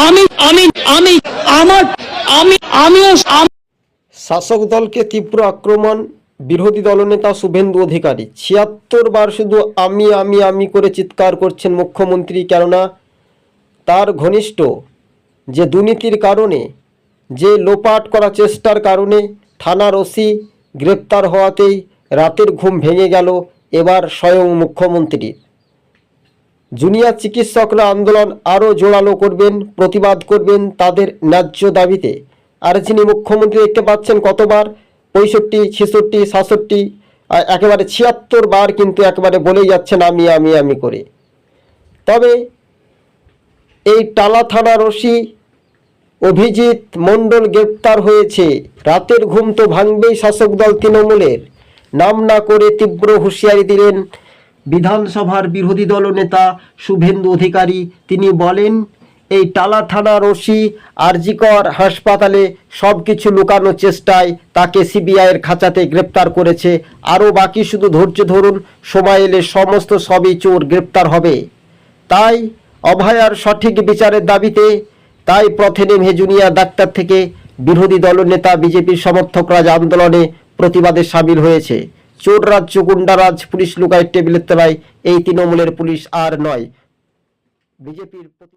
আমি আমি আমি, আমার, আমি, আমিও শাসক দলকে তীব্র আক্রমণ, বিরোধী দলনেতা শুভেন্দু অধিকারী। ছিয়াত্তর বার শুধু আমি আমি আমি করে চিৎকার করছেন মুখ্যমন্ত্রী, কেননা তার ঘনিষ্ঠ যে দুর্নীতির কারণে, যে লোপাট করা চেষ্টার কারণে থানার ওসি গ্রেপ্তার হওয়াতেই রাতের ঘুম ভেঙে গেল, এবার স্বয়ং মুখ্যমন্ত্রী জুনিয়র চিকিৎসকরা আন্দোলন আরও জোরালো করবেন, প্রতিবাদ করবেন তাদের ন্যায্য দাবিতে। আর যিনি মুখ্যমন্ত্রী দেখতে পাচ্ছেন কতবার, পঁয়ষট্টি, ছেষট্টি, সাতষট্টি একেবারে ছিয়াত্তর বার কিন্তু একেবারে বলেই যাচ্ছেন আমি আমি আমি করে। তবে এই টালা থানার ওসি অভিজিৎ মণ্ডল গ্রেপ্তার হয়েছে। রাতের ঘুম তো ভাঙবেই শাসক দল তৃণমূলের। নাম না করে তীব্র হুঁশিয়ারি দিলেন বিধানসভার বিরোধী দল নেতা শুভেন্দু অধিকারী, তিনি বলেন, এই টালা থানার ওসি আরজিকর হাসপাতালে সব কিছু লুকানোর চেষ্টায় তাকে সিবিআইয়ের খাঁচাতে গ্রেপ্তার করেছে। আরও বাকি শুধু ধৈর্য ধরুন, সময় এলে সমস্ত সবই চোর গ্রেপ্তার হবে। তাই অভয়ার সঠিক বিচারের দাবিতে, তাই পথে নেমে ডাক্তার থেকে বিরোধী দলনেতা বিজেপির সমর্থকরা আন্দোলনে প্রতিবাদে সামিল হয়েছে। চোর রাজ্য গুন্ডারাজ পুলিশ লুকায় টেবিলের তলায় এই তৃণমূলের পুলিশ আর নয়। বিজেপির